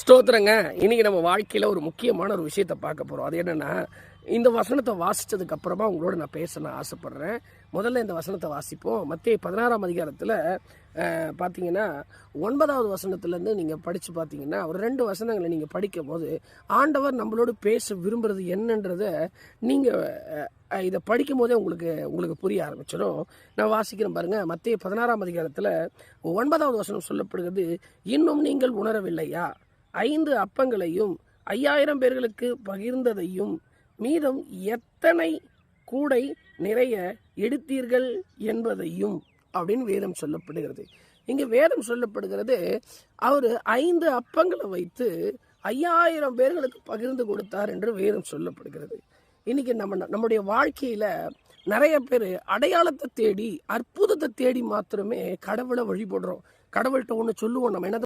ஸ்தோத்திரங்க. இன்றைக்கி நம்ம வாழ்க்கையில் ஒரு முக்கியமான ஒரு விஷயத்தை பார்க்க போகிறோம் அது என்னென்னா இந்த வசனத்தை வாசித்ததுக்கப்புறமா உங்களோட நான் பேச நான் முதல்ல இந்த வசனத்தை வாசிப்போம். மத்திய பதினாறாம் அதிகாரத்தில் பார்த்தீங்கன்னா ஒன்பதாவது வசனத்துலேருந்து நீங்கள் படித்து பார்த்தீங்கன்னா ஒரு ரெண்டு வசனங்களை நீங்கள் படிக்கும் போது ஆண்டவர் நம்மளோடு பேச விரும்புறது என்னன்றதை நீங்கள் இதை படிக்கும் போதே உங்களுக்கு உங்களுக்கு புரிய ஆரம்பிச்சிடும். நான் வாசிக்கிறேன் பாருங்கள் மத்திய பதினாறாம் அதிகாரத்தில் ஒன்பதாவது வசனம் சொல்லப்படுகிறது இன்னும் நீங்கள் உணரவில்லையா? ஐந்து அப்பங்களையும் ஐயாயிரம் பேர்களுக்கு பகிர்ந்ததையும் மீதம் எத்தனை கூடை நிறைய எடுத்தீர்கள் என்பதையும் அப்படின்னு வேதம் சொல்லப்படுகிறது. இங்கே வேதம் சொல்லப்படுகிறது அவர் ஐந்து அப்பங்களை வைத்து ஐயாயிரம் பேர்களுக்கு பகிர்ந்து கொடுத்தார் என்று வேதம் சொல்லப்படுகிறது. இன்னைக்கு நம்ம நம்முடைய வாழ்க்கையில நிறைய பேர் அடையாளத்தை தேடி அற்புதத்தை தேடி மாத்திரமே கடவுளை வழிபடுறோம். கடவுள்கிட்ட ஒன்று சொல்லுவோம் நம்ம என்ன